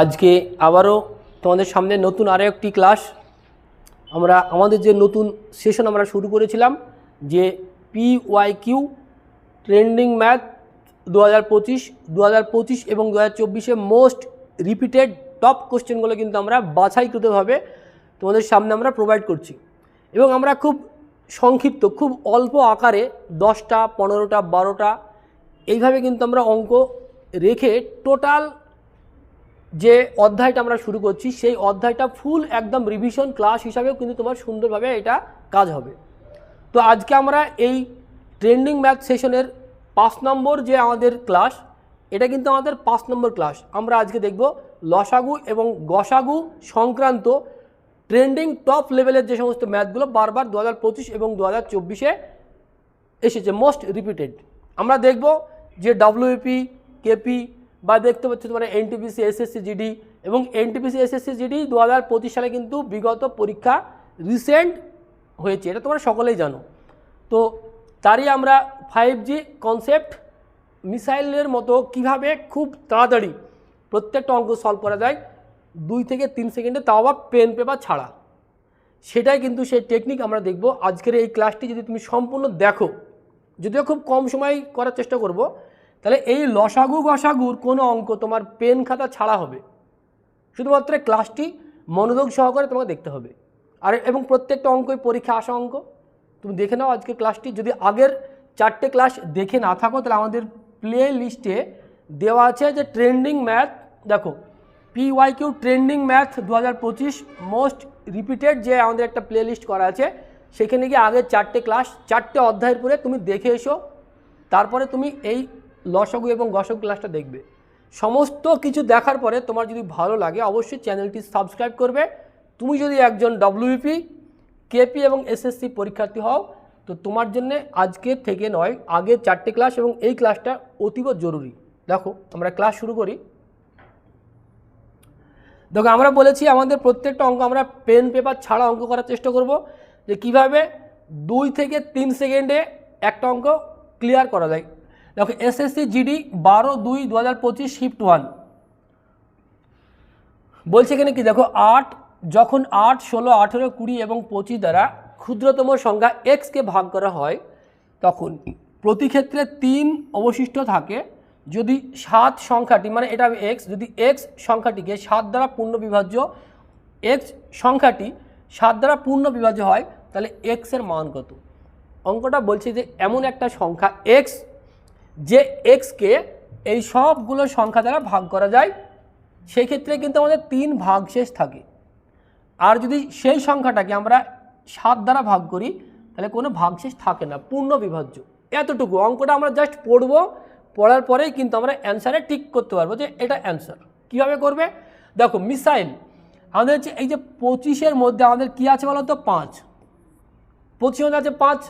আজকে আবারও তোমাদের সামনে নতুন আরও একটি ক্লাস আমরা, আমাদের যে নতুন সেশন আমরা শুরু করেছিলাম, যে P Y Q trending math দু হাজার পঁচিশ দু হাজার পঁচিশ এবং দু হাজার চব্বিশে মোস্ট রিপিটেড টপ কোশ্চেনগুলো কিন্তু আমরা বাছাইকৃতভাবে তোমাদের সামনে আমরা প্রোভাইড করছি। এবং আমরা খুব সংক্ষিপ্ত, খুব অল্প আকারে দশটা, পনেরোটা, বারোটা, এইভাবে কিন্তু আমরা অঙ্ক রেখে টোটাল যে অধ্যায়টা আমরা শুরু করছি, সেই অধ্যায়টা ফুল একদম রিভিশন ক্লাস হিসাবেও কিন্তু তোমার সুন্দরভাবে এটা কাজ হবে। তো আজকে আমরা এই ট্রেন্ডিং ম্যাথ সেশনের পাঁচ নম্বর যে আমাদের ক্লাস এটা কিন্তু আমাদের পাঁচ নম্বর ক্লাস আমরা আজকে দেখব লসাগু এবং গসাগু সংক্রান্ত ট্রেন্ডিং টপ লেভেলের যে সমস্ত ম্যাথগুলো বারবার দু হাজার পঁচিশ এবং দু হাজার চব্বিশে এসেছে, মোস্ট রিপিটেড। আমরা দেখব যে ডাব্লিউপি কেপি বা দেখতে পাচ্ছি তোমার এনটিপিসি এসএসসি জিডি এবং এনটিপিসি এসএসসি জিডি দু হাজার পঁচিশ সালে কিন্তু বিগত পরীক্ষা রিসেন্ট হয়েছে। এটা তোমরা সকলেই জানো। তো তারই আমরা ফাইভ জি কনসেপ্ট মিসাইলের মতো কীভাবে খুব তাড়াতাড়ি প্রত্যেকটা অঙ্ক সলভ করা যায় দুই থেকে তিন সেকেন্ডে তাও আবার পেন পেপার ছাড়া। সেটাই কিন্তু সেই টেকনিক আমরা দেখব। আজকের এই ক্লাসটি যদি তুমি সম্পূর্ণ দেখো, যদিও খুব কম সময় করার চেষ্টা করব, তাহলে এই লসাগু গসাগুর কোনো অঙ্ক তোমার পেন খাতা ছাড়া হবে। শুধুমাত্র ক্লাসটি মনোযোগ সহকারে তোমাকে দেখতে হবে। আর এবং প্রত্যেকটা অঙ্কই পরীক্ষা আসা অঙ্ক। তুমি দেখে নাও আজকে ক্লাসটি যদি আগের চারটে ক্লাস দেখে না থাকো, তাহলে আমাদের প্লে লিস্টে দেওয়া আছে যে ট্রেন্ডিং ম্যাথ দেখো P Y Q trending math দু হাজার পঁচিশ মোস্ট রিপিটেড যে আমাদের একটা প্লে লিস্ট করা আছে, সেখানে গিয়ে আগের চারটে ক্লাস চারটে অধ্যায়ের পরে তুমি দেখে এসো, তারপরে তুমি এই লসগু এবং গসগু ক্লাসটা দেখবে। সমস্ত কিছু দেখার পরে তোমার যদি ভালো লাগে, অবশ্যই চ্যানেলটি সাবস্ক্রাইব করবে। তুমি যদি একজন ডব্লিউপি কেপি এবং এসএসসি পরীক্ষার্থী হও, তো তোমার জন্য আজকের থেকে নয়, আগের চারটে ক্লাস এবং এই ক্লাসটা অতীব জরুরি। দেখো, আমরা ক্লাস শুরু করি। দেখো, আমরা বলেছি আমাদের প্রত্যেকটা অঙ্ক, আমরা পেন পেপার ছাড়া অঙ্ক করার চেষ্টা করব যে কীভাবে দুই থেকে তিন সেকেন্ডে একটা অঙ্ক ক্লিয়ার করা যায়। দেখো এসএসসি জিডি বারো দুই দু হাজার পঁচিশ শিফট ওয়ান বলছে এখানে কি? দেখো, আট, যখন আট, ষোলো, আঠেরো, কুড়ি এবং পঁচিশ দ্বারা ক্ষুদ্রতম সংখ্যা এক্সকে ভাগ করা হয়, তখন প্রতি ক্ষেত্রে তিন অবশিষ্ট থাকে। যদি সাত সংখ্যাটি মানে এটা এক্স যদি এক্স সংখ্যাটিকে সাত দ্বারা পূর্ণ বিভাজ্য এক্স সংখ্যাটি সাত দ্বারা পূর্ণ বিভাজ্য হয়, তাহলে এক্সের মান কত? অঙ্কটা বলছে যে এমন একটা সংখ্যা এক্স যে এক্সকে এই সবগুলো সংখ্যা দ্বারা ভাগ করা যায় সেই ক্ষেত্রে কিন্তু আমাদের তিন ভাগশেষ থাকে। আর যদি সেই সংখ্যাটাকে আমরা সাত দ্বারা ভাগ করি, তাহলে কোনো ভাগশেষ থাকে না, পূর্ণ বিভাজ্য। এতটুকু। অঙ্কটা আমরা জাস্ট পড়ব। পড়ার পরেই কিন্তু আমরা অ্যান্সারে টিক করতে পারব যে এটা অ্যান্সার কীভাবে করবে? দেখো মিসাইল আমাদের হচ্ছে এই যে পঁচিশের মধ্যে আমাদের কী আছে বলো তো পাঁচ। পঁচিশ মধ্যে আছে পাঁচ।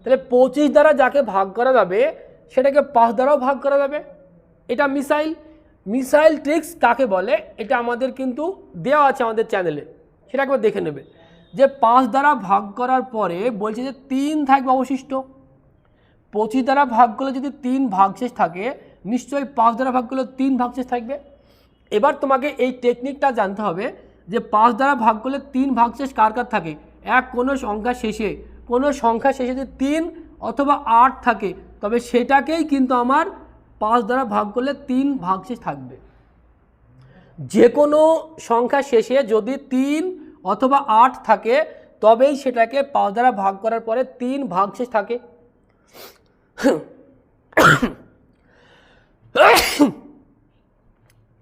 তাহলে পঁচিশ দ্বারা যাকে ভাগ করা যাবে, সেটাকে পাঁচ দ্বারাও ভাগ করা যাবে। এটা মিসাইল মিসাইল ট্রিক্স কাকে বলে? এটা আমাদের কিন্তু দেওয়া আছে আমাদের চ্যানেলে সেটা একবার দেখে নেবে। যে পাঁচ দ্বারা ভাগ করার পরে বলছে যে তিন থাকবে অবশিষ্ট। পঁচিশ দ্বারা ভাগ করলে যদি তিন ভাগশেষ থাকে, নিশ্চয়ই পাঁচ দ্বারা ভাগ করলে তিন ভাগশেষ থাকবে। এবার তোমাকে এই টেকনিকটা জানতে হবে যে পাঁচ দ্বারা ভাগ করলে তিন ভাগশেষ কার কার থাকে? এক, কোনো সংখ্যা শেষে। কোনো সংখ্যা শেষে যদি তিন অথবা আট থাকে, তবে সেটাকেই কিন্তু আমার পাঁচ দ্বারা ভাগ করলে তিন ভাগশেষ থাকবে। যে কোনো সংখ্যা শেষে যদি তিন অথবা আট থাকে, তবেই সেটাকে পাঁচ দ্বারা ভাগ করার পরে তিন ভাগশেষ থাকে।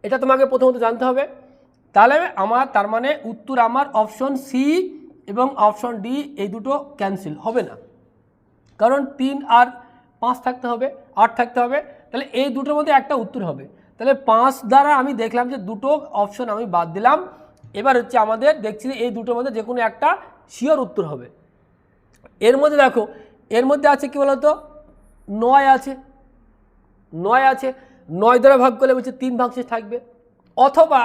এটা তোমাকে প্রথমত জানতে হবে। তাহলে আমার, তার মানে উত্তর আমার অপশন সি এবং অপশন ডি এই দুটো ক্যান্সেল হবে না। কারণ তিন আর পাঁচ থাকতে হবে, আট থাকতে হবে। তাহলে এই দুটোর মধ্যে একটা উত্তর হবে। তাহলে পাঁচ দ্বারা আমি দেখলাম যে দুটো অপশন আমি বাদ দিলাম। এবার হচ্ছে আমাদের দেখছি এই দুটোর মধ্যে যে কোনো একটা শিওর উত্তর হবে। এর মধ্যে দেখো, এর মধ্যে আছে কি বলতো? নয় আছে। নয় আছে। নয় দ্বারা ভাগ করলে বলছে তিন ভাগশেষ থাকবে। অথবা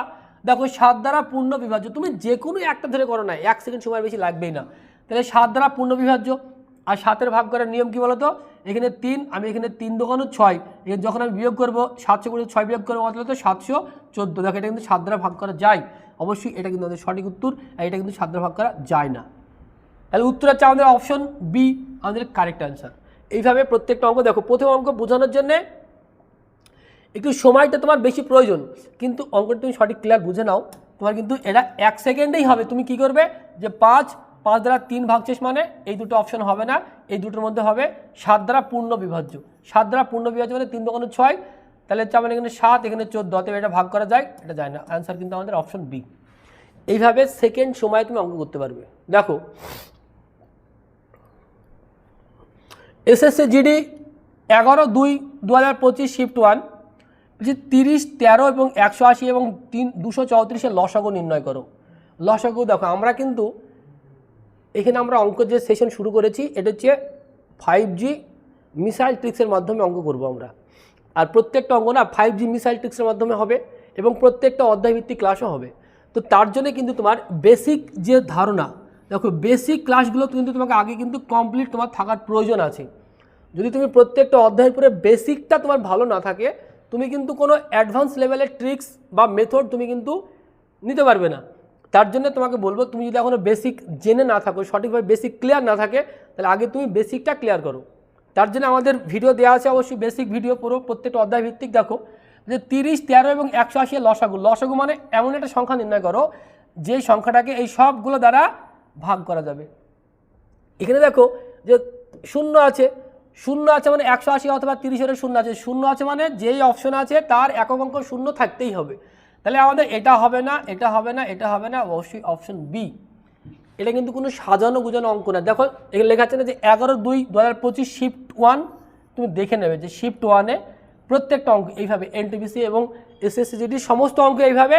দেখো সাত দ্বারা পূর্ণ বিভাজ্য, তুমি যে কোনো একটা ধরে করো না, এক সেকেন্ড সময় বেশি লাগবেই না। তাহলে সাত দ্বারা পূর্ণ বিভাজ্য, আর সাতের ভাগ করার নিয়ম কি বলতো? এখানে তিন, আমি এখানে তিন দোকানো ছয়। এখানে যখন আমি বিয়োগ করব, সাতশো করে ছয় বিয়োগ করব অতলে তো সাতশো চোদ্দ। দেখো এটা কিন্তু সাত দ্বারা ভাগ করা যায়। অবশ্যই এটা কিন্তু আমাদের সঠিক উত্তর, আর এটা কিন্তু সাত দ্বারা ভাগ করা যায় না। তাহলে উত্তর হচ্ছে আমাদের অপশন বি আমাদের কারেক্ট অ্যান্সার এইভাবে প্রত্যেকটা অঙ্ক দেখো। প্রথম অঙ্ক বোঝানোর জন্যে একটু সময়টা তোমার বেশি প্রয়োজন। কিন্তু অঙ্কটা তুমি সঠিক ক্লিয়ার বুঝে নাও। তোমার কিন্তু এটা এক সেকেন্ডেই হবে। তুমি কি করবে? যে পাঁচ পাঁচ দ্বারা তিন ভাগশেষ মানে এই দুটো অপশন হবে না। এই দুটোর মধ্যে হবে সাত দ্বারা পূর্ণ বিভাজ্য। সাত দ্বারা পূর্ণ বিভাজ্য মানে তিন দোকানে ছয়। তাহলে হচ্ছে আমাদের এখানে সাত, এখানে চোদ্দ। অতএব এটা ভাগ করা যায়, এটা যায় না। অ্যান্সার কিন্তু আমাদের অপশন বি এইভাবে সেকেন্ড সময় তুমি অঙ্ক করতে পারবে। দেখো এসএসসি জিডি এগারো দুই দু হাজার পঁচিশ শিফট ওয়ান, বলছি তিরিশ, তেরো এবং একশো আশি এবং তিন, দুশো চৌত্রিশের লসাগু নির্ণয় করো। লসাগু দেখো, আমরা কিন্তু এখানে আমরা অঙ্ক যে সেশন শুরু করেছি, এটা হচ্ছে ফাইভ জি মিসাইল ট্রিক্সের মাধ্যমে অঙ্ক করব আমরা। আর প্রত্যেকটা অঙ্ক না ফাইভ জি মিসাইল ট্রিক্সের মাধ্যমে হবে এবং প্রত্যেকটা অধ্যায়ভিত্তিক ক্লাসও হবে। তো তার জন্য কিন্তু তোমার বেসিক যে ধারণা দেখো বেসিক ক্লাসগুলো কিন্তু তোমাকে আগে কিন্তু কমপ্লিট তোমার থাকার প্রয়োজন আছে। যদি তুমি প্রত্যেকটা অধ্যায়ের পরে বেসিকটা তোমার ভালো না থাকে, তুমি কিন্তু কোনো অ্যাডভান্স লেভেলের ট্রিক্স বা মেথড তুমি কিন্তু নিতে পারবে না। তার জন্য তোমাকে বলব, তুমি যদি এখনও বেসিক জেনে না থাকো, সঠিকভাবে বেসিক ক্লিয়ার না থাকে, তাহলে আগে তুমি বেসিকটা ক্লিয়ার করো। তার জন্য আমাদের ভিডিও দেওয়া আছে, অবশ্যই বেসিক ভিডিও পুরো প্রত্যেকটা অধ্যায় ভিত্তিক দেখো। যে তিরিশ, তেরো এবং একশো আশি লসাগু। লসাগু মানে এমন একটা সংখ্যা নির্ণয় করো যে সংখ্যাটাকে এই সবগুলো দ্বারা ভাগ করা যাবে। এখানে দেখো যে শূন্য আছে শূন্য আছে মানে একশো আশি অথবা তিরিশের শূন্য আছে। শূন্য আছে মানে যেই অপশন আছে তার একক অঙ্ক শূন্য থাকতেই হবে। তাহলে আমাদের এটা হবে না, এটা হবে না, এটা হবে না, অবশ্যই অপশন বি এটা কিন্তু কোনো সাজানো গুজানো অঙ্ক না। দেখো, এখানে লেখা আছে না যে এগারো দুই দু হাজার পঁচিশ শিফট ওয়ান তুমি দেখে নেবে যে শিফট ওয়ানে প্রত্যেকটা অঙ্ক এইভাবে এনটিপিসি এবং এসএসসিজিডি সমস্ত অঙ্ক এইভাবে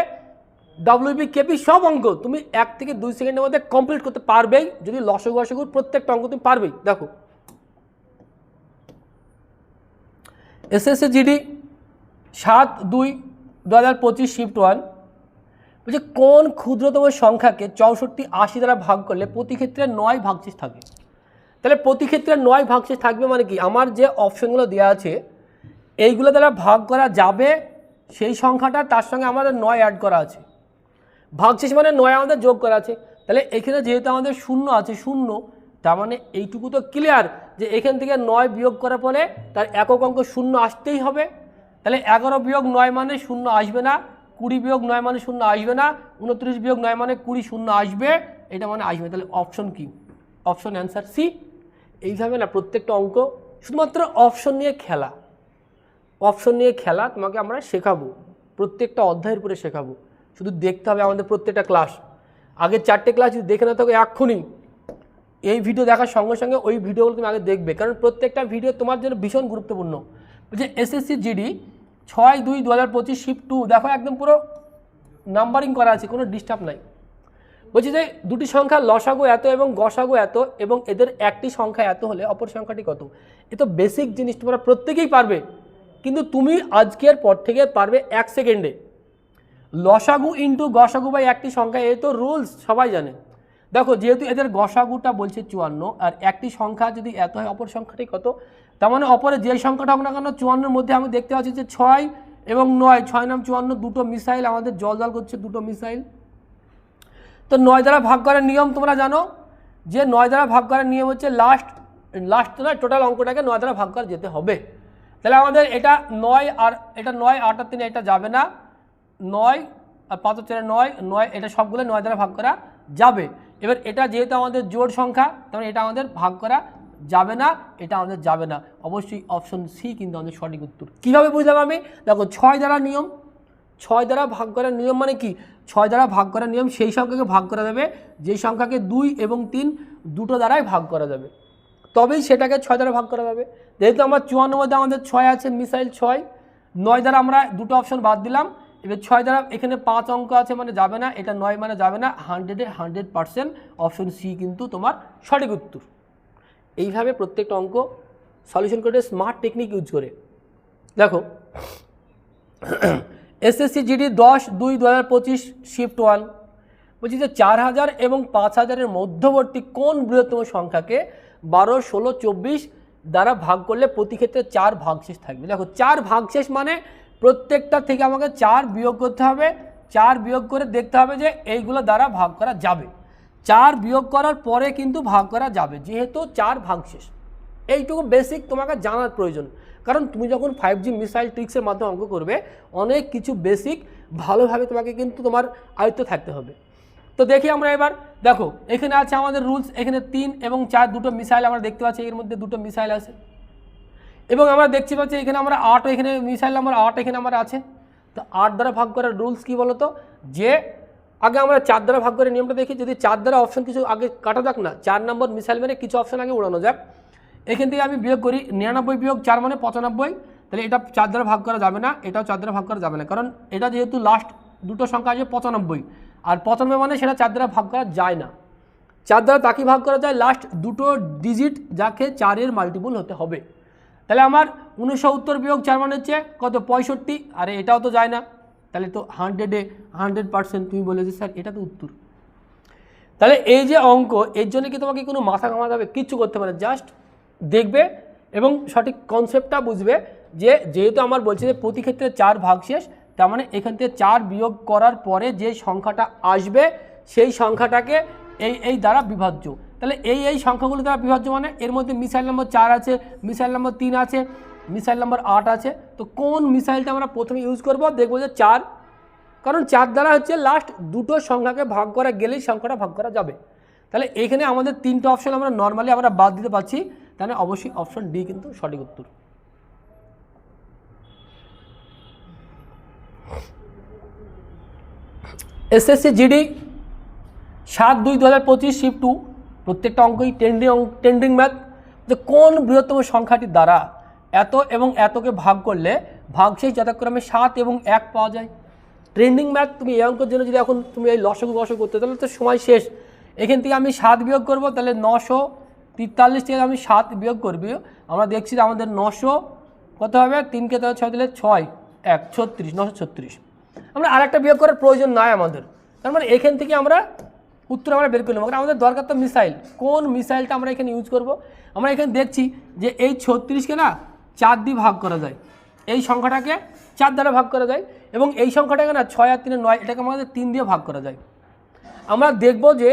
ডাব্লিউবি কেপি সব অঙ্ক তুমি এক থেকে দুই সেকেন্ডের মধ্যে কমপ্লিট করতে পারবেই, যদি লসগু অসগুর প্রত্যেকটা অঙ্ক তুমি পারবেই। দেখো। এসএসসি জিডি সাত দুই দু হাজার পঁচিশ শিফট ওয়ান বলছে কোন ক্ষুদ্রতম সংখ্যাকে চৌষট্টি আশি দ্বারা ভাগ করলে প্রতি ক্ষেত্রে নয় ভাগশেষ থাকে? তাহলে প্রতি ক্ষেত্রে নয় ভাগশেষ থাকবে মানে কি? আমার যে অপশনগুলো দেওয়া আছে, এইগুলো দ্বারা ভাগ করা যাবে, সেই সংখ্যাটা তার সঙ্গে আমাদের নয় অ্যাড করা আছে। ভাগশেষ মানে নয় আমাদের যোগ করা আছে। তাহলে এখানে যেহেতু আমাদের শূন্য আছে, শূন্য, তার মানে এইটুকু তো ক্লিয়ার যে এখান থেকে নয় বিয়োগ করার পরে তার একক অঙ্ক শূন্য আসতেই হবে। তাহলে এগারো বিয়োগ নয় মানে শূন্য আসবে না, কুড়ি বিয়োগ নয় মানে শূন্য আসবে না, উনত্রিশ বিয়োগ নয় মানে কুড়ি শূন্য আসবে, এটা মানে আসবে। তাহলে অপশন কি? অপশন অ্যান্সার সি এইভাবে না প্রত্যেকটা অঙ্ক শুধুমাত্র অপশন নিয়ে খেলা। অপশন নিয়ে খেলা তোমাকে আমরা শেখাবো, প্রত্যেকটা অধ্যায়ের উপরে শেখাবো। শুধু দেখতে হবে আমাদের প্রত্যেকটা ক্লাস আগের চারটে ক্লাস যদি দেখে না থাকো এক্ষুনি এই ভিডিও দেখার সঙ্গে সঙ্গে ওই ভিডিওগুলো তুমি আগে দেখবে। কারণ প্রত্যেকটা ভিডিও তোমার জন্য ভীষণ গুরুত্বপূর্ণ। বলছে এসএসসি জিডি ছয় দুই দু হাজার পঁচিশ শিফট টু দেখো একদম পুরো নাম্বারিং করা আছে, কোনো ডিস্টার্ব নাই। বলছি যে দুটি সংখ্যা লসাগো এত এবং গসাগো এত এবং এদের একটি সংখ্যা এত হলে অপর সংখ্যাটি কত? এ তো বেসিক জিনিস তোমরা প্রত্যেকেই পারবে। কিন্তু তুমি আজকের পর থেকে পারবে এক সেকেন্ডে লসাগু ইন্টু গসাগু বাই একটি সংখ্যা, এ তো রুলস, সবাই জানে। দেখো, যেহেতু এদের গসাগুটা বলছে চুয়ান্ন, আর একটি সংখ্যা যদি এত হয়, অপর সংখ্যাটি কত? তার মানে অপরে যে সংখ্যাটা হোক না কেন, চুয়ান্নর মধ্যে আমি দেখতে পাচ্ছি যে ছয় এবং নয়, ছয় নাম চুয়ান্ন, দুটো মিসাইল, আমাদের জল জল করছে দুটো মিসাইল। তো নয় দ্বারা ভাগ করার নিয়ম তোমরা জানো, যে নয় দ্বারা ভাগ করার নিয়ম হচ্ছে লাস্ট লাস্ট না টোটাল অঙ্কটাকে নয় দ্বারা ভাগ করা যেতে হবে। তাহলে আমাদের এটা নয় আর, এটা নয়, আট আর তিনে, এটা যাবে না। নয়, আর পাঁচ চারে নয় নয় এটা সবগুলো নয় দ্বারা ভাগ করা যাবে। এবার এটা যেহেতু আমাদের জোড় সংখ্যা তাহলে এটা আমাদের ভাগ করা যাবে না, এটা আমাদের যাবে না। অবশ্যই অপশন সি কিন্তু আমাদের সঠিক উত্তর। কীভাবে বুঝলাম আমি? দেখো, ছয় দ্বারা নিয়ম, ছয় দ্বারা ভাগ করার নিয়ম মানে কি? ছয় দ্বারা ভাগ করার নিয়ম সেই সংখ্যাকে ভাগ করা যাবে যেই সংখ্যাকে দুই এবং তিন দুটো দ্বারাই ভাগ করা যাবে। তবেই সেটাকে ছয় দ্বারা ভাগ করা যাবে। যেহেতু আমার চুয়ান্ন মধ্যে আমাদের ছয় আছে, মিসাইল ছয়, নয় দ্বারা আমরা দুটো অপশন বাদ দিলাম। এবার ছয় দ্বারা এখানে পাঁচ অঙ্ক আছে মানে যাবে না, এটা নয় মানে যাবে না হান্ড্রেডে হান্ড্রেড পার্সেন্ট অপশন সি কিন্তু তোমার সঠিক উত্তর। এইভাবে প্রত্যেকটা অঙ্ক সলিউশন করে স্মার্ট টেকনিক ইউজ করে। দেখো এসএসসি জিডি দশ দুই দু হাজার পঁচিশ শিফট ওয়ান বলছি যে চার হাজার এবং পাঁচ হাজারের মধ্যবর্তী কোন বৃহত্তম সংখ্যাকে বারো, ষোলো, চব্বিশ দ্বারা ভাগ করলে প্রতি ক্ষেত্রে চার ভাগশেষ থাকবে। দেখো, চার ভাগশেষ মানে প্রত্যেকটা থেকে আমাকে চার বিয়োগ করতে হবে, চার বিয়োগ করে দেখতে হবে যে এইগুলো দ্বারা ভাগ করা যাবে। চার বিয়োগ করার পরে কিন্তু ভাগ করা যাবে, যেহেতু চার ভাগশেষ এইটুকু বেসিক তোমাকে জানার প্রয়োজন। কারণ তুমি যখন ফাইভ জি মিসাইল ট্রিক্সের মাধ্যমে অঙ্ক করবে, অনেক কিছু বেসিক ভালোভাবে তোমাকে কিন্তু তোমার আয়ত্ত থাকতে হবে। তো দেখি আমরা এবার, দেখো, এখানে আছে আমাদের রুলস এখানে তিন এবং চার দুটো মিসাইল আমরা দেখতে পাচ্ছি, এর মধ্যে দুটো মিসাইল আছে। এবং আমরা দেখতে পাচ্ছি এখানে আমরা আট, এখানে মিসাইল নাম্বার আট এখানে আমার আছে। তো আট দ্বারা ভাগ করার রুলস কী বলো তো যে আগে আমরা চার দ্বারা ভাগ করে নিয়মটা দেখি, যদি চার দ্বারা অপশন কিছু আগে কাটা যাক না, চার নম্বর মিসাইল মেরে কিছু অপশন আগে উড়ানো যাক। এখান থেকে আমি বিয়োগ করি, নিরানব্বই বিয়োগ চার মানে পঁচানব্বই। তাহলে এটা চার দ্বারা ভাগ করা যাবে না, এটাও চার দ্বারা ভাগ করা যাবে না। কারণ এটা যেহেতু লাস্ট দুটো সংখ্যা আছে পঁচানব্বই। আর পঁচানব্বই মানে সেটা চার দ্বারা ভাগ করা যায় না। চার দ্বারা তাকে ভাগ করা যায় লাস্ট দুটো ডিজিট যাকে চারের মাল্টিপুল হতে হবে। তাহলে আমার উনসত্তর বিয়োগ চার মানে হচ্ছে কত? পঁয়ষট্টি। আরে এটাও তো যায় না। তাহলে তো হান্ড্রেডে হান্ড্রেড পার্সেন্ট তুমি বলে স্যার, এটা তো উত্তর। তাহলে এই যে অঙ্ক, এর জন্য কি তোমাকে কোনো মাথা ঘামাতে হবে? কিচ্ছু করতে পারে জাস্ট দেখবে এবং সঠিক কনসেপ্টটা বুঝবে যে যেহেতু আমার বলছে যে প্রতি ক্ষেত্রে চার ভাগ শেষ, তার মানে এখান থেকে চার বিয়োগ করার পরে যে সংখ্যাটা আসবে, সেই সংখ্যাটাকে এই এই দ্বারা বিভাজ্য। তাহলে এই এই সংখ্যাগুলো দ্বারা বিভাজ্য মানে এর মধ্যে মিসাইল নম্বর চার আছে, মিসাইল নম্বর তিন আছে, মিসাইল নম্বর আট আছে। তো কোন মিসাইলটা আমরা প্রথমে ইউজ করব? দেখব যে চার। কারণ চার দ্বারা হচ্ছে লাস্ট দুটো সংখ্যাকে ভাগ করা গেলেই সংখ্যাটা ভাগ করা যাবে। তাহলে এখানে আমাদের তিনটে অপশন আমরা নর্মালি আমরা বাদ দিতে পারছি। তাহলে অবশ্যই অপশন ডি কিন্তু সঠিক উত্তর। এসএসসি জিডি সাত দুই দু হাজার পঁচিশ শিফট টু প্রত্যেকটা অঙ্কই ট্রেন্ডিং ট্রেন্ডিং ম্যাথ যে কোন বৃহত্তম সংখ্যাটির দ্বারা এত এবং এতকে ভাগ করলে ভাগশেষ যথাক্রমে সাত এবং এক পাওয়া যায়? ট্রেন্ডিং ম্যাথ তুমি এই অঙ্কের জন্য যদি এখন তুমি এই লসগু বসক করতে, তাহলে তো সময় শেষ। এখান থেকে আমি সাত বিয়োগ করব, তাহলে নশো তেতাল্লিশ থেকে আমি সাত বিয়োগ করবি। আমরা দেখছি যে আমাদের নশো কত হবে? তিনকে তাহলে ছয় দিলে ছয়, এক, ছত্রিশ, নশো ছত্রিশ। আমরা আরেকটা বিয়োগ করার প্রয়োজন নাই আমাদের। তার মানে এখান থেকে আমরা উত্তর আমরা বের করলাম। কারণ আমাদের দরকার তো মিসাইল কোন মিসাইলটা আমরা এখানে ইউজ করব? আমরা এখানে দেখছি যে এই ছত্রিশকে না চার দিয়ে ভাগ করা যায়। এই সংখ্যাটাকে চার দ্বারা ভাগ করা যায় এবং এই সংখ্যাটাকে না ছয় আর তিনে নয়, এটাকে আমাদের তিন দিয়ে ভাগ করা যায়। আমরা দেখব যে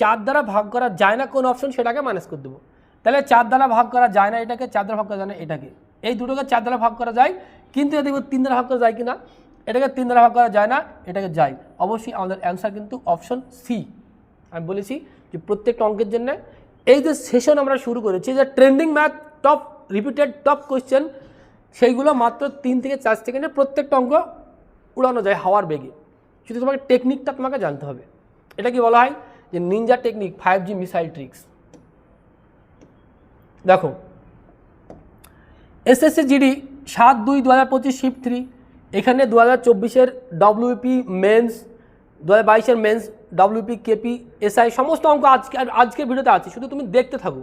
চার দ্বারা ভাগ করা যায় না কোন অপশন সেটাকে ম্যানেজ করে দেবো। তাহলে চার দ্বারা ভাগ করা যায় না এটাকে, চার দ্বারা ভাগ করা যায় না এটাকে। এই দুটোকে চার দ্বারা ভাগ করা যায়, কিন্তু দেখব তিন দ্বারা ভাগ করা যায় কি না এটাকে তিন দ্বারা ভাগ করা যায় না, এটাকে যায়। অবশ্যই আমাদের অ্যান্সার কিন্তু অপশন সি আমি বলেছি যে প্রত্যেকটা অঙ্কের জন্য এই যে সেশন আমরা শুরু করেছি যে trending math top repeated top question সেইগুলো মাত্র তিন থেকে চার সেকেন্ডে প্রত্যেকটা অঙ্ক উড়ানো যায় হাওয়ার বেগে। শুধু তোমাকে টেকনিকটা তোমাকে জানতে হবে। এটা কি বলা হয়? যে ninja technique five G missile tricks দেখো এসএসসি জিডি সাত দুই দু হাজার পঁচিশ শিফট থ্রি এখানে দু হাজার চব্বিশের ডব্লিউপি মেন্স দু হাজার বাইশের মেন্স ডব্লিউপি কেপি এসআই সমস্ত অঙ্ক আজকে, আজকের ভিডিওতে আছে। শুধু তুমি দেখতে থাকো।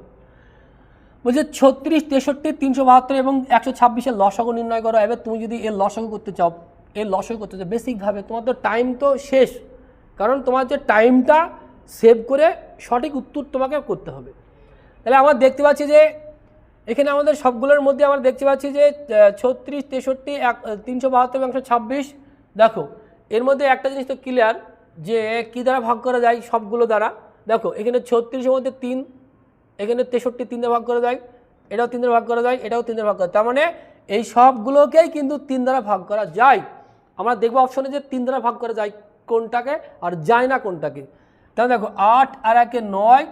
বলছে ছত্রিশ, তেষট্টি, তিনশো বাহাত্তর এবং একশো ছাব্বিশের লসাগু নির্ণয় করো। এবার তুমি যদি এর লসাগু করতে চাও, এর লসাগু করতে চাও, বেসিকভাবে তোমার তো টাইম তো শেষ। কারণ তোমার যে টাইমটা সেভ করে সঠিক উত্তর তোমাকে করতে হবে। তাহলে আমরা দেখতে পাচ্ছি যে এখানে আমাদের সবগুলোর মধ্যে আমরা দেখতে পাচ্ছি যে ছত্রিশ, তেষট্টি, এক তিনশো বাহাত্তর একশো ছাব্বিশ। দেখো, এর মধ্যে একটা জিনিস তো ক্লিয়ার যে কী দ্বারা ভাগ করা যায় সবগুলো দ্বারা? দেখো, এখানে ছত্রিশের মধ্যে তিন, এখানে তেষট্টি তিন দ্বারা ভাগ করা যায়, এটাও তিন দ্বারা ভাগ করা যায়, এটাও তিন দ্বারা ভাগ করা তার মানে এই সবগুলোকেই কিন্তু তিন দ্বারা ভাগ করা যায়। আমরা দেখব অপশনে যে তিন দ্বারা ভাগ করা যায় কোনটাকে আর যায় না কোনটাকে। তাহলে দেখো, আট আর একে নয়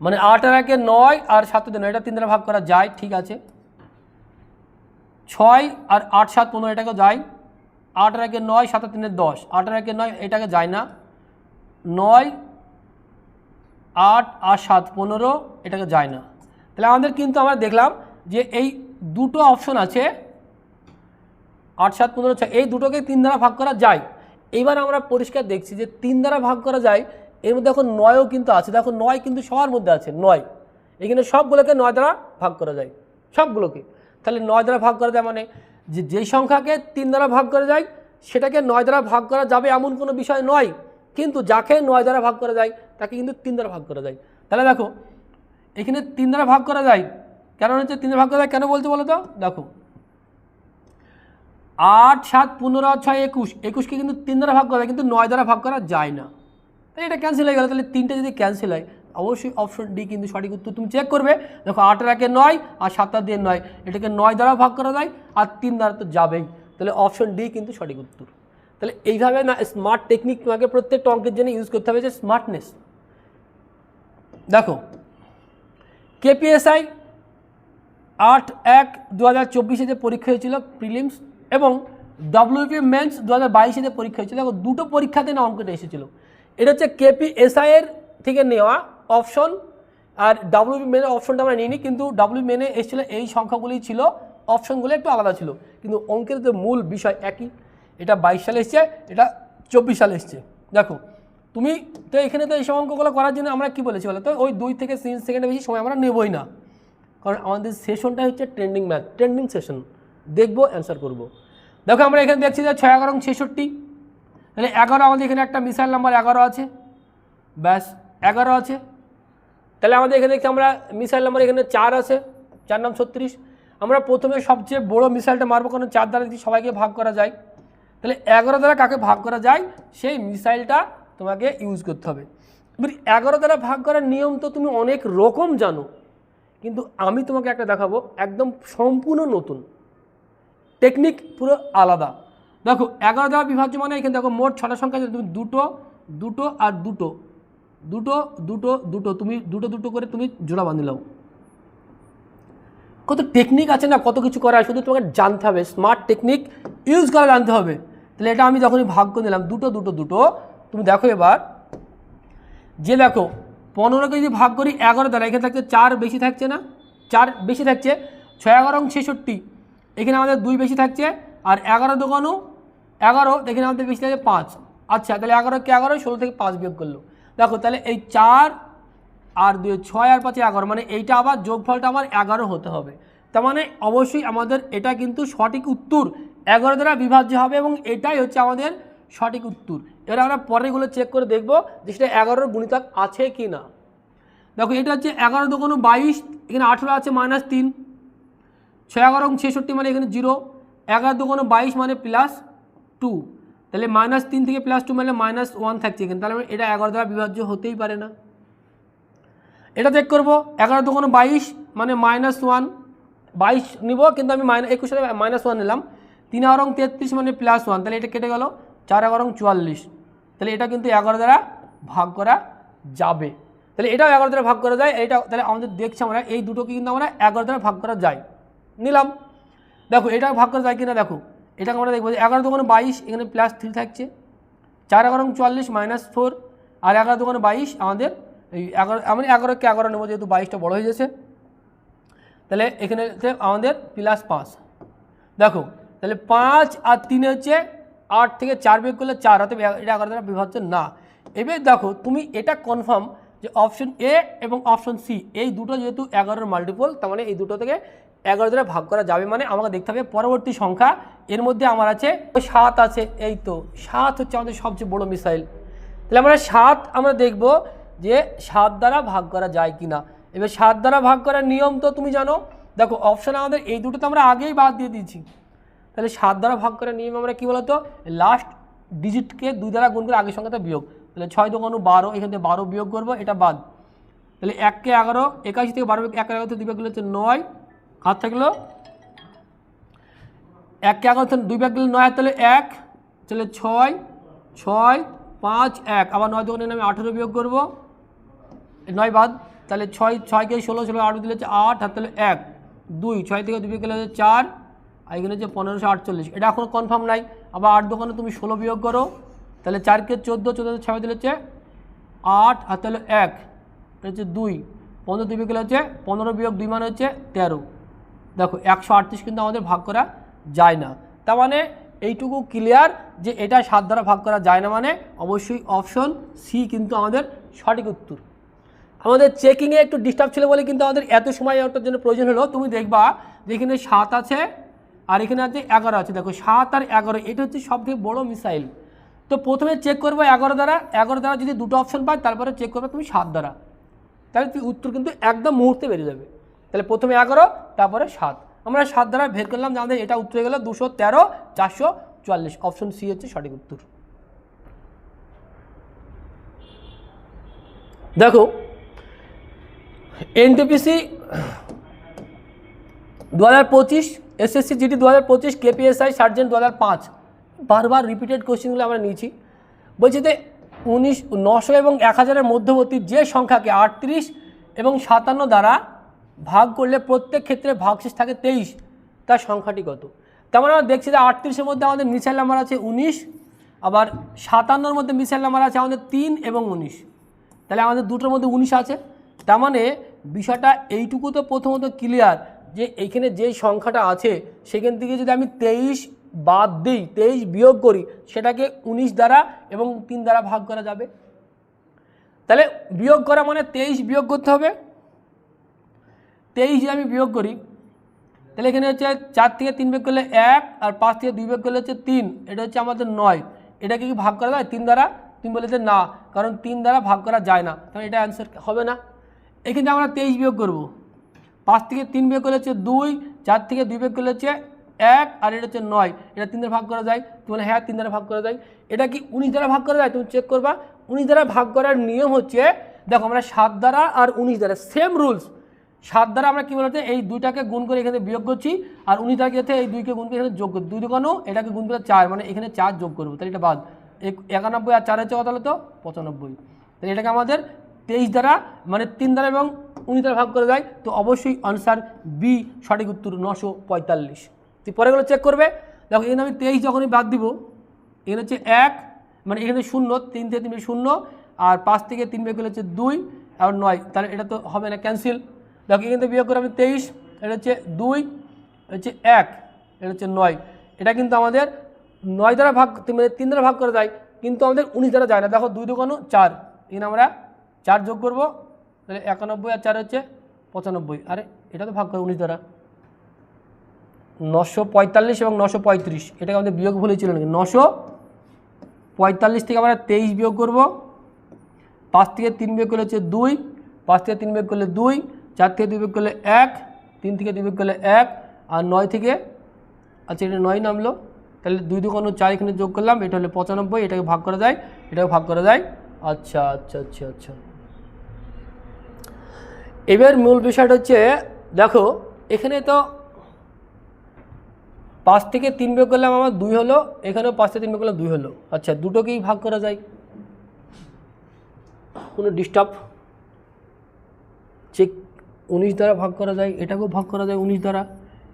মানে আট আর একে নয় আর সাত নয়, এটা তিন দ্বারা ভাগ করা যায়, ঠিক আছে? ছয় আর আট সাত পনেরো এটাকে যায়। আট আর একে নয়, সাত তিনের দশ। আট আর একে নয়, এটাকে যায় না। নয়, আট আর সাত পনেরো, এটাকে যায় না। তাহলে আমাদের কিন্তু আমরা দেখলাম যে এই দুটো অপশন আছে। আট, সাত, পনেরো, ছয়, এই দুটোকে তিন দ্বারা ভাগ করা যায়। এবার আমরা পরিষ্কার দেখছি যে তিন দ্বারা ভাগ করা যায় এর মধ্যে এখন নয়ও কিন্তু আছে দেখো নয় কিন্তু সবার মধ্যে আছে নয় এখানে সবগুলোকে নয় দ্বারা ভাগ করা যায় সবগুলোকে তাহলে নয় দ্বারা ভাগ করা যায় মানে যে যেই সংখ্যাকে তিন দ্বারা ভাগ করা যায় সেটাকে নয় দ্বারা ভাগ করা যাবে এমন কোনো বিষয় নয় কিন্তু যাকে নয় দ্বারা ভাগ করা যায় তাকে কিন্তু তিন দ্বারা ভাগ করা যায় তাহলে দেখো এখানে তিন দ্বারা ভাগ করা যায় কেন হচ্ছে তিন দ্বারা ভাগ করা যায় কেন বলছে বলো তো দেখো আট সাত পনেরো ছয় একুশ একুশকে কিন্তু তিন দ্বারা ভাগ করা যায় কিন্তু নয় দ্বারা ভাগ করা যায় না তাহলে এটা ক্যান্সেল হয়ে গেল। তাহলে তিনটে যদি ক্যান্সেল হয়, অবশ্যই অপশন ডি কিন্তু সঠিক উত্তর তুমি চেক করবে। দেখো আটের একে নয় আর সাত সাতটা দিয়ে নয়। এটাকে নয় দ্বারা ভাগ করা যায় আর তিন দ্বারা তো যাবেই। তাহলে অপশন ডি কিন্তু সঠিক উত্তর। তাহলে এইভাবে না স্মার্ট টেকনিক তোমাকে প্রত্যেকটা অঙ্কের জন্য ইউজ করতে হবে যে স্মার্টনেস দেখো কেপিএসআই আট এক দু হাজার চব্বিশে যে পরীক্ষা হয়েছিল প্রিলিমস এবং ডব্লিউপি মেন্স দু হাজার বাইশে যে পরীক্ষা হয়েছিল, দেখো দুটো পরীক্ষাতে না অঙ্কটা এসেছিল। এটা হচ্ছে কেপিএসআই এর থেকে নেওয়া অপশন আর ডাব্লিউপি মেনের অপশনটা আমরা নিইনি, কিন্তু ডাব্লিউ মেনে এসেছিল, এই সংখ্যাগুলি ছিল অপশনগুলো একটু আলাদা ছিল। কিন্তু অঙ্কের যে মূল বিষয় একই। এটা বাইশ সালে এসছে, এটা চব্বিশ সালে এসছে। দেখো, তুমি তো এখানে তো এইসব অঙ্কগুলো করার জন্য আমরা কি বলেছি বলো তো ওই দুই থেকে তিন সেকেন্ডের বেশি সময় আমরা নেবই না। কারণ আমাদের সেশনটা হচ্ছে ট্রেন্ডিং ম্যাথ ট্রেন্ডিং সেশন দেখব অ্যান্সার করব। দেখো, আমরা এখানে দেখছি যে ছয় এগারো ছেষট্টি। তাহলে এগারো আমাদের এখানে একটা মিসাইল নাম্বার এগারো আছে। ব্যাস, এগারো আছে। তাহলে আমাদের এখানে আমরা মিসাইল নাম্বার এখানে চার আছে, চার নাম ছত্রিশ। আমরা প্রথমে সবচেয়ে বড় মিসাইলটা মারবো, কারণ চার দ্বারা যদি সবাইকে ভাগ করা যায়, তাহলে এগারো দ্বারা কাকে ভাগ করা যায়, সেই মিসাইলটা তোমাকে ইউজ করতে হবে। এগারো দ্বারা ভাগ করার নিয়ম তো তুমি অনেক রকম জানো, কিন্তু আমি তোমাকে একটা দেখাবো, একদম সম্পূর্ণ নতুন। টেকনিক পুরো আলাদা। দেখো, এগারো দ্বারা বিভাজ্য মানে এখানে দেখো মোট ছটা সংখ্যা তুমি দুটো দুটো আর দুটো। দুটো দুটো দুটো, তুমি দুটো দুটো করে তুমি জোড়া বাঁধি নাও। কত টেকনিক আছে না, কত কিছু করা শুধু তোমাকে জানতে হবে স্মার্ট টেকনিক ইউজ করা জানতে হবে। তাহলে এটা আমি যখনই ভাগ করে নিলাম, দুটো দুটো দুটো, তুমি দেখো এবার, যে দেখো, পনেরোকে যদি ভাগ করি এগারো দ্বারা এখানে থাকছে চার বেশি থাকছে না? চার বেশি থাকছে, ছয় এগারো ছেষট্টি। এখানে আমাদের দুই বেশি থাকছে আর এগারো দোকানও এগারো এখানে আমাদের বেশি থাকছে পাঁচ। আচ্ছা তাহলে এগারোকে এগারো? ষোলো থেকে পাঁচ বিয়োগ করল। দেখো, তাহলে এই চার আর দুই ছয় আর পাঁচে এগারো মানে এইটা আবার যোগফলটা আমার এগারো হতে হবে। তার মানে অবশ্যই আমাদের এটা কিন্তু সঠিক উত্তর এগারো দ্বারা বিভাজ্য হবে এবং এটাই হচ্ছে আমাদের সঠিক উত্তর। এবার আমরা পরেগুলো চেক করে দেখব যে সেটা এগারোর গুণিতক আছে কি না। দেখো, এটা হচ্ছে এগারো দোকানো বাইশ, এখানে আঠেরো আছে মাইনাস তিন। ছয় এগারো ছেষট্টি মানে এখানে জিরো। এগারো দোকানো বাইশ মানে প্লাস টু তাহলে মাইনাস তিন থেকে প্লাস টু মানে মাইনাস ওয়ান থাকছে এখানে। তাহলে এটা এগারো দ্বারা বিভাজ্য হতেই পারে না। এটা চেক করব। এগারো দোকানো বাইশ মানে মাইনাস ওয়ান বাইশ নিব, কিন্তু আমি মাইনাস একুশে মাইনাস ওয়ান নিলাম। তিন এগারো তেত্রিশ মানে প্লাস ওয়ান তাহলে এটা কেটে গেল। চার এগারো চুয়াল্লিশ। তাহলে এটা কিন্তু এগারো দ্বারা ভাগ করা যাবে। তাহলে এটাও এগারো দ্বারা ভাগ করা যায়। এটা তাহলে আমাদের দেখছি আমরা, এই দুটোকে কিন্তু আমরা এগারো দ্বারা ভাগ করা যায়। নিলাম। দেখো, এটা ভাগ করা যায় কিনা দেখো। এটা আমরা দেখব এগারো দোকানে বাইশ, এখানে প্লাস থ্রি থাকছে। চার এগারো চুয়াল্লিশ মাইনাস ফোর আর এগারো দোকানে বাইশ আমাদের এই এগারো আমি এগারোকে এগারো নেব যেহেতু বাইশটা বড় হয়ে যাচ্ছে তাহলে এখানে হচ্ছে আমাদের প্লাস পাঁচ। দেখো, তাহলে পাঁচ আর তিন হচ্ছে আট থেকে চার বিয়োগ করলে চার এ- এটা এগারো দ্বারা বিভাজ্য না। এবার দেখো, তুমি এটা কনফার্ম যে অপশন এ এবং অপশন সি এই দুটো যেহেতু এগারোর মাল্টিপল তার মানে এই দুটো থেকে এগারো দ্বারা ভাগ করা যাবে মানে আমাকে দেখতে হবে পরবর্তী সংখ্যা। এর মধ্যে আমার আছে সাত আছে, এই তো সাত হচ্ছে আমাদের সবচেয়ে বড় মিসাইল। তাহলে আমরা সাত, আমরা দেখব যে সাত দ্বারা ভাগ করা যায় কি না এবার সাত দ্বারা ভাগ করার নিয়ম তো তুমি জানো। দেখো অপশন আমাদের এই দুটো তো আমরা আগেই বাদ দিয়ে দিয়েছি। তাহলে সাত দ্বারা ভাগ করার নিয়ম আমরা কী বলতো? লাস্ট ডিজিটকে দুই দ্বারা গুণ করে আগের সংখ্যাটা বিয়োগ। তাহলে ছয় দোকানো বারো, এখান থেকে বারো বিয়োগ করব, এটা বাদ। তাহলে এককে এগারো, একাশি থেকে বারো, এক এগারো থেকে গেলে হচ্ছে নয়। হাত থাকল? এককে এগারো থেকে দুই ব্যাগ গেলে নয়, তাহলে এক, তাহলে ছয় ছয়, পাঁচ, এক। আবার নয় দোকানে আমি আঠেরো বিয়োগ করব। নয় বাদ, তাহলে ছয় ছয়কে ষোলো ষোলো আট দিলে হচ্ছে আট, আর তাহলে এক। দুই, ছয় থেকে দুই গেলে হচ্ছে চার, আর এখানে হচ্ছে পনেরোশো আটচল্লিশ। এটা এখনও কনফার্ম নাই। আবার আট দোকানে তুমি ষোলো বিয়োগ করো, তাহলে চারকে চোদ্দ চোদ্দ ছয় দিলে হচ্ছে আট, আর তাহলে এক। এটা হচ্ছে দুই। পনেরো দুই গেলে হচ্ছে পনেরো বিয়োগ দুই মানে হচ্ছে তেরো। দেখো, একশো আটত্রিশ কিন্তু আমাদের ভাগ করা যায় না। তার মানে এইটুকু ক্লিয়ার যে এটা সাত দ্বারা ভাগ করা যায় না মানে অবশ্যই অপশন সি কিন্তু আমাদের সঠিক উত্তর। আমাদের চেকিংয়ে একটু ডিস্টার্ব ছিল বলে কিন্তু আমাদের এত সময় ওটার জন্য প্রয়োজন হলো। তুমি দেখবা যে এখানে সাত আছে আর এখানে আছে এগারো আছে। দেখো, সাত আর এগারো, এটা হচ্ছে সবথেকে বড় মিসাইল। তো প্রথমে চেক করব এগারো দ্বারা। এগারো দ্বারা যদি দুটো অপশন পাই তারপরে চেক করবে তুমি সাত দ্বারা। তাহলে উত্তর কিন্তু একদম মুহূর্তে বেরিয়ে যাবে। তাহলে প্রথমে এগারো, তারপরে সাত। আমরা সাত দ্বারা বের করলাম যে আমাদের এটা উত্তর গেল দুশো তেরো, চারশো চুয়াল্লিশ। অপশন সি হচ্ছে সঠিক উত্তর। দেখো এনটিপিসি দু হাজার পঁচিশ এসএসসি জিডি দু হাজার পঁচিশ কেপিএসআই সার্জেন্ট দু হাজার পাঁচ। বারবার রিপিটেড কোশ্চেনগুলো আমরা নিয়েছি। বলছি যে উনিশ, নশো এবং এক হাজারের মধ্যবর্তী যে সংখ্যাকে আটত্রিশ এবং সাতান্ন দ্বারা ভাগ করলে প্রত্যেক ক্ষেত্রে ভাগশেষ থাকে তেইশ, তার সংখ্যাটি কত? তেমন আমরা দেখছি যে আটত্রিশের মধ্যে আমাদের মিসাইল নাম্বার আছে উনিশ, আবার সাতান্নর মধ্যে মিসাইল নাম্বার আছে আমাদের তিন এবং উনিশ। তাহলে আমাদের দুটোর মধ্যে উনিশ আছে। তার মানে বিষয়টা এইটুকু তো প্রথমত ক্লিয়ার যে এইখানে যে সংখ্যাটা আছে, সেখান থেকে যদি আমি তেইশ বাদ দিই, তেইশ বিয়োগ করি, সেটাকে উনিশ দ্বারা এবং তিন দ্বারা ভাগ করা যাবে। তাহলে বিয়োগ করা মানে তেইশ বিয়োগ করতে হবে। তেইশ আমি বিয়োগ করি, তাহলে এখানে হচ্ছে চার থেকে তিন বিয়োগ করলে এক, আর পাঁচ থেকে দুই বিয়োগ করলে হচ্ছে তিন, এটা হচ্ছে আমাদের নয়। এটাকে কি ভাগ করা যায়? তিন দ্বারা? তুমি বলে যে না, কারণ তিন দ্বারা ভাগ করা যায় না। তাহলে এটা অ্যান্সার হবে না। এখানে আমরা তেইশ বিয়োগ করব, পাঁচ থেকে তিন বিয়োগ করলে হচ্ছে দুই, চার থেকে দুই বিয়োগ করলে হচ্ছে এক, আর এটা হচ্ছে নয়। এটা তিন দ্বারা ভাগ করা যায়। তুমি বলে হ্যাঁ তিন দ্বারা ভাগ করা যায়। এটা কি উনিশ দ্বারা ভাগ করা যায়? তুমি চেক করবা। উনিশ দ্বারা ভাগ করার নিয়ম হচ্ছে, দেখো আমরা সাত দ্বারা আর উনিশ দ্বারা সেম রুলস সাত দ্বারা আমরা কী বলতে এই দুইটাকে গুণ করে এখানে বিয়োগ করছি, আর উনিশ দ্বারা কি হচ্ছে এই দুইকে গুণ করে এখানে যোগ করছি। দুই দোকানও এটাকে গুণ করে চার মানে এখানে চার যোগ করব। তাহলে এটা বাদ। এক- একানব্বই আর চার হচ্ছে কত হলো তো? পঁচানব্বই। তাহলে এটাকে আমাদের তেইশ দ্বারা মানে তিন দ্বারা এবং উনিশ দ্বারা ভাগ করে দেয়। তো অবশ্যই আনসার বি সঠিক উত্তর নশো পঁয়তাল্লিশ। তুই পরেগুলো চেক করবে। দেখো, এখানে আমি তেইশ যখনই বাদ দিব, এখানে হচ্ছে এক মানে এখানে শূন্য, তিন থেকে তিন শূন্য, আর পাঁচ থেকে তিন করলে হচ্ছে দুই, আর নয়। তাহলে এটা তো হবে না ক্যান্সেল দেখো কিন্তু বিয়োগ করে আমি তেইশ, এটা হচ্ছে দুই হচ্ছে এক, এটা হচ্ছে নয়। এটা কিন্তু আমাদের নয় দ্বারা ভাগ মানে তিন দ্বারা ভাগ করা যায় কিন্তু আমাদের উনিশ দ্বারা যায় না। দেখো দুই দোকানো চার, এখানে আমরা চার যোগ করব, তাহলে একানব্বই আর চার হচ্ছে পঁচানব্বই। আরে, এটা তো ভাগ করে উনিশ দ্বারা। নশো পঁয়তাল্লিশ এবং নশো পঁয়ত্রিশ, এটাকে আমাদের বিয়োগ ভুলে ছিল নাকি? নশো পঁয়তাল্লিশ থেকে আমরা তেইশ বিয়োগ করব, পাঁচ থেকে তিন বিয়োগ করলে হচ্ছে দুই, পাঁচ থেকে তিন বিয়োগ করলে দুই চার থেকে দুই বিয়োগ করলে এক, তিন থেকে দুই বিয়োগ করলে এক, আর নয় থেকে আচ্ছা এটা নয় নামলো, তাহলে দুই দুকোনো চার এখানে যোগ করলাম, এটা হলে পঁচানব্বই, এটাকে ভাগ করা যায়, এটাকে ভাগ করা যায় আচ্ছা আচ্ছা আচ্ছা আচ্ছা। এবার মূল বিষয়টা হচ্ছে, দেখো, এখানে তো পাঁচ থেকে তিন বিয়োগ করলাম আমার দুই হলো, এখানেও পাঁচ থেকে তিন বিয়োগ করলাম দুই হলো আচ্ছা দুটোকেই ভাগ করা যায়। কোনো ডিস্টার্ব চেক উনিশ দ্বারা ভাগ করা যায়, এটাকেও ভাগ করা যায় উনিশ দ্বারা,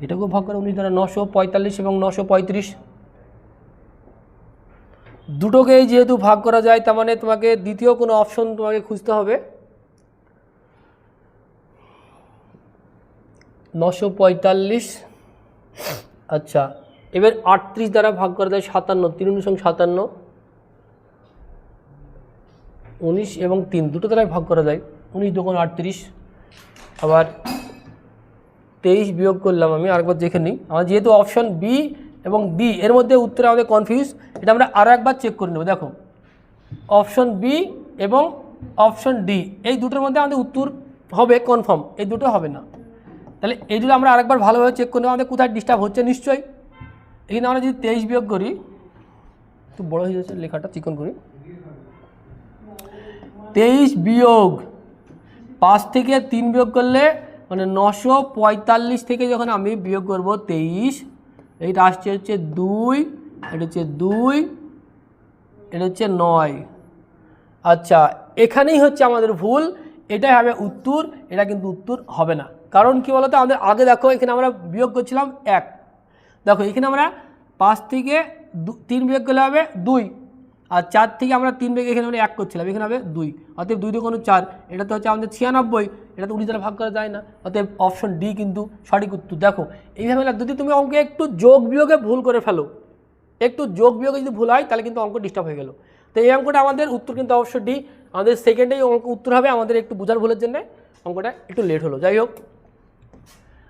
এটাকেও ভাগ করা উনিশ দ্বারা নশো পঁয়তাল্লিশ এবং নশো পঁয়ত্রিশ। দুটোকেই যেহেতু ভাগ করা যায়, তার মানে তোমাকে দ্বিতীয় কোনো অপশন তোমাকে খুঁজতে হবে। নশো পঁয়তাল্লিশ আচ্ছা এবার আটত্রিশ দ্বারা ভাগ করা যায় সাতান্ন, তিন উনিশ সাতান্ন। উনিশ এবং তিন, দুটো দ্বারাই ভাগ করা যায়, উনিশ দোকান আটত্রিশ। আবার তেইশ বিয়োগ করলাম আমি, আরেকবার দেখে নিই। আমার যেহেতু অপশন বি এবং ডি এর মধ্যে উত্তরে আমাদের কনফিউজ এটা আমরা আরও একবার চেক করে নেব। দেখো অপশন বি এবং অপশন ডি এই দুটোর মধ্যে আমাদের উত্তর হবে কনফার্ম এই দুটো হবে না। তাহলে এই দুটো আমরা আরেকবার ভালোভাবে চেক করে নেব, আমাদের কোথায় ডিস্টার্ব হচ্ছে নিশ্চয়ই। এখানে আমরা যদি তেইশ বিয়োগ করি, একটু বড় হয়ে যাচ্ছে লেখাটা, চিকন করি। তেইশ বিয়োগ পাঁচ থেকে তিন বিয়োগ করলে মানে নশো পঁয়তাল্লিশ থেকে যখন আমি বিয়োগ করব তেইশ, এইটা আসছে হচ্ছে দুই, এটা হচ্ছে দুই, এটা হচ্ছে নয়। আচ্ছা এখানেই হচ্ছে আমাদের ভুল, এটাই হবে উত্তর, এটা কিন্তু উত্তর হবে না। কারণ কি বলতো? আমাদের আগে দেখো, এখানে আমরা বিয়োগ করছিলাম এক। দেখো, এখানে আমরা পাঁচ থেকে তিন বিয়োগ করলে হবে দুই। আর চার থেকে আমরা তিন বিয়োগ এখানে এক করছিলাম। এখানে হবে দুই। অতএব দুই দুগুণ চার, এটা তো হচ্ছে আমাদের ছিয়ানব্বই, এটা তো উনি দ্বারা ভাগ করা যায় না। অতএব অপশন ডি কিন্তু সঠিক উত্তর। দেখো, এইভাবে যদি তুমি অঙ্কে একটু যোগ বিয়োগে ভুল করে ফেলো, একটু যোগ বিয়োগে যদি ভুল হয়, তাহলে কিন্তু অঙ্ক ডিস্টার্ব হয়ে গেল। তো এই অঙ্কটা আমাদের উত্তর কিন্তু অবশ্য ডি আমাদের সেকেন্ডেই অঙ্ক উত্তর হবে আমাদের একটু বোঝার ভুলের জন্য। অঙ্কটা একটু লেট হলো। যাই হোক,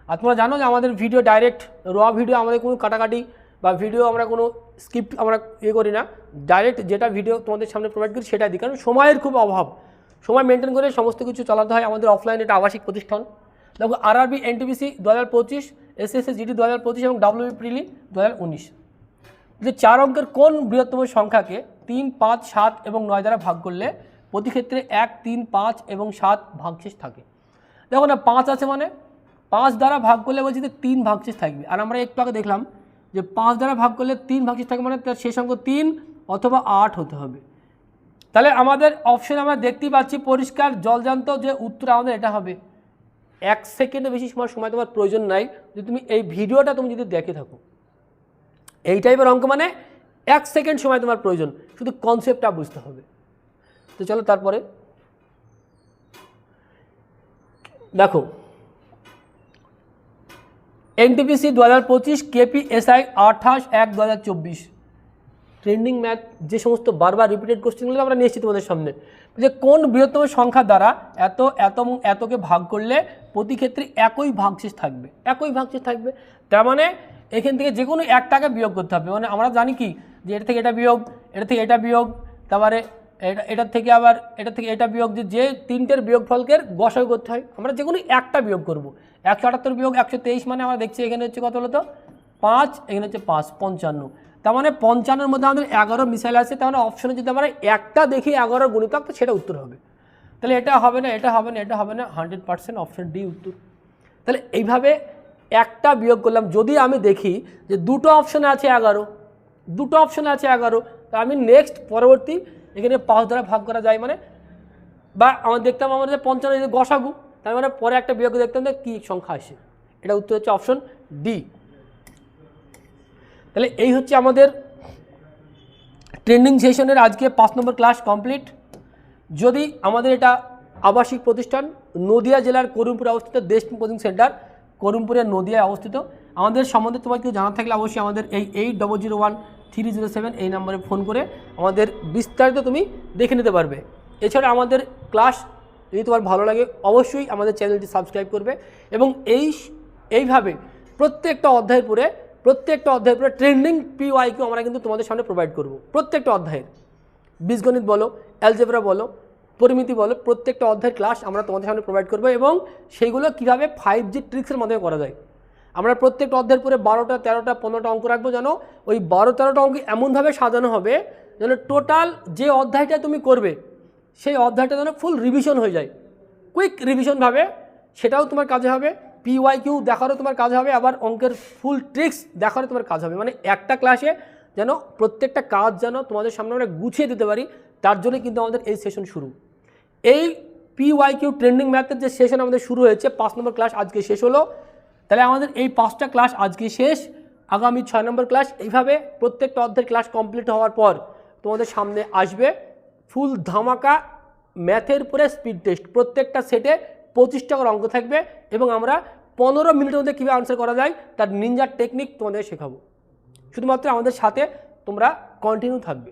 আর তোমরা জানো যে আমাদের ভিডিও ডাইরেক্ট র ভিডিও আমাদের কোনো কাটাকাটি বা ভিডিও আমরা কোনো স্ক্রিপ্ট আমরা ইয়ে করি না। ডাইরেক্ট যেটা ভিডিও তোমাদের সামনে প্রোভাইড করি সেটা দিই। কারণ সময়ের খুব অভাব। সময় মেনটেন করে সমস্ত কিছু চালাতে হয় আমাদের অফলাইন এটা আবাসিক প্রতিষ্ঠান। দেখো আরআরবি এনটিপিসি দু হাজার পঁচিশ এসএসসি জিডি দু হাজার পঁচিশ এবং ডাব্লিউ প্রিলি দু হাজার উনিশ যে চার অঙ্কের কোন বৃহত্তম সংখ্যাকে তিন, পাঁচ, সাত এবং নয় দ্বারা ভাগ করলে প্রতি ক্ষেত্রে এক, তিন, পাঁচ এবং সাত ভাগশেষ থাকে। দেখো না, পাঁচ আছে মানে? পাঁচ দ্বারা ভাগ করলে বলছি যে তিন ভাগশেষ থাকবে। আর আমরা একটু আগে দেখলাম যে পাঁচ দ্বারা ভাগ করলে তিন ভাগশেষ থাকবে মানে তার শেষ অঙ্ক তিন অথবা আট হতে হবে। তাহলে আমাদের অপশন আমরা দেখতেই পাচ্ছি পরিষ্কার জলজান্ত যে উত্তর আমাদের এটা হবে। এক সেকেন্ডে বেশি সময় সময় তোমার প্রয়োজন নাই যে তুমি এই ভিডিওটা তুমি যদি দেখে থাকো। এই টাইপের অঙ্ক মানে এক সেকেন্ড সময় তোমার প্রয়োজন, শুধু কনসেপ্টটা বুঝতে হবে। তো চলো তারপরে। দেখো এনটিপিসি দু হাজার পঁচিশ কেপি এসআই আঠাশ এক দু হাজার চব্বিশ। ট্রেন্ডিং ম্যাথ যে সমস্ত বারবার রিপিটেড কোশ্চেনগুলো আমরা নিয়ে এসেছি তোমাদের সামনে, যে কোন বৃহত্তম সংখ্যা দ্বারা এত এত এতকে ভাগ করলে প্রতি ক্ষেত্রে একই ভাগশেষ থাকবে? একই ভাগশেষ থাকবে। তার মানে এখান থেকে যে কোনো একটাকে বিয়োগ করতে হবে। মানে আমরা জানি কি, যে এটা থেকে এটা বিয়োগ, এটা থেকে এটা বিয়োগ, তারপরে এটা, এটার থেকে আবার এটা থেকে এটা বিয়োগ, যে যে তিনটের বিয়োগ ফলকের গসাই করতে হয়। আমরা যে কোনো একটা বিয়োগ করব। একশো আটাত্তর বিয়োগ একশো তেইশ মানে আমরা দেখছি এখানে হচ্ছে কত হলো তো? পাঁচ, এখানে হচ্ছে পাঁচ, পঞ্চান্ন। তার মানে পঞ্চান্নর মধ্যে আমাদের এগারো মিসাইল আছে, তার মানে অপশনে যদি আমরা একটা দেখি এগারো গুণিতক, তো সেটা উত্তর হবে। তাহলে এটা হবে না, এটা হবে না, এটা হবে না, হান্ড্রেড পার্সেন্ট অপশন ডি উত্তর। তাহলে এইভাবে একটা বিয়োগ করলাম, যদি আমি দেখি যে দুটো অপশনে আছে এগারো, দুটো অপশনে আছে এগারো, তা আমি নেক্সট পরবর্তী এখানে পাঁচ দ্বারা ভাগ করা যায় মানে? বা আমরা দেখতাম আমাদের পঞ্চান্ন যদি গসাগু তার মানে পরে একটা বিয়োগ দেখতাম যে কী সংখ্যা আসে। এটা উত্তর হচ্ছে অপশন ডি তাহলে এই হচ্ছে আমাদের ট্রেন্ডিং সেশনের আজকে পাঁচ নম্বর ক্লাস কমপ্লিট যদি আমাদের এটা আবাসিক প্রতিষ্ঠান, নদিয়া জেলার করিমপুরে অবস্থিত দেশ কোচিং সেন্টার করিমপুরের নদিয়ায় অবস্থিত। আমাদের সম্বন্ধে তোমার কিছু জানা থাকলে অবশ্যই আমাদের এই eight double zero one three zero seven এই নম্বরে ফোন করে আমাদের বিস্তারিত তুমি দেখে নিতে পারবে। এছাড়া আমাদের ক্লাস যদি তোমার ভালো লাগে, অবশ্যই আমাদের চ্যানেলটি সাবস্ক্রাইব করবে এবং এই এইভাবে প্রত্যেকটা অধ্যায়ের পরে, প্রত্যেকটা অধ্যায়ের পরে ট্রেন্ডিং পিওয়াইকে আমরা কিন্তু তোমাদের সামনে প্রোভাইড করব। প্রত্যেকটা অধ্যায়ের। বীজগণিত বলো অ্যালজেব্রা বলো, পরিমিতি বলো, প্রত্যেকটা অধ্যায়ের ক্লাস আমরা তোমাদের সামনে প্রোভাইড করব এবং সেইগুলো কীভাবে ফাইভ জি ট্রিক্সের মাধ্যমে করা যায়। আমরা প্রত্যেকটা অধ্যায়ের পরে বারোটা, তেরোটা, পনেরোটা অঙ্ক রাখব যেন ওই বারো, তেরোটা অঙ্ক এমনভাবে সাজানো হবে যেন টোটাল যে অধ্যায়টা তুমি করবে সেই অধ্যায়টা যেন ফুল রিভিশন হয়ে যায়। কুইক রিভিশনভাবে সেটাও তোমার কাজে হবে। পিওয়াই কিউ দেখারও তোমার কাজ হবে, আবার অঙ্কের ফুল ট্রিক্স দেখারও তোমার কাজ হবে। মানে একটা ক্লাসে যেন প্রত্যেকটা কাজ যেন তোমাদের সামনে আমরা গুছিয়ে দিতে পারি, তার জন্য কিন্তু আমাদের এই সেশন শুরু। এই পিওয়াই কিউ ট্রেন্ডিং ম্যাথের যে সেশন আমাদের শুরু হয়েছে, পাঁচ নম্বর ক্লাস আজকে শেষ হলো। তাহলে আমাদের এই পাঁচটা ক্লাস আজকে শেষ। আগামী ছয় নম্বর ক্লাস এইভাবে প্রত্যেকটা অর্ধের ক্লাস কমপ্লিট হওয়ার পর তোমাদের সামনে আসবে। ফুল ধামাকা ম্যাথের পরে স্পিড টেস্ট প্রত্যেকটা সেটে পঁচিশ টাকার অঙ্ক থাকবে এবং আমরা পনেরো মিনিটের মধ্যে কীভাবে আনসার করা যায়, তার নিনজার টেকনিক তোমাদের শেখাবো। শুধুমাত্র আমাদের সাথে তোমরা কন্টিনিউ থাকবে।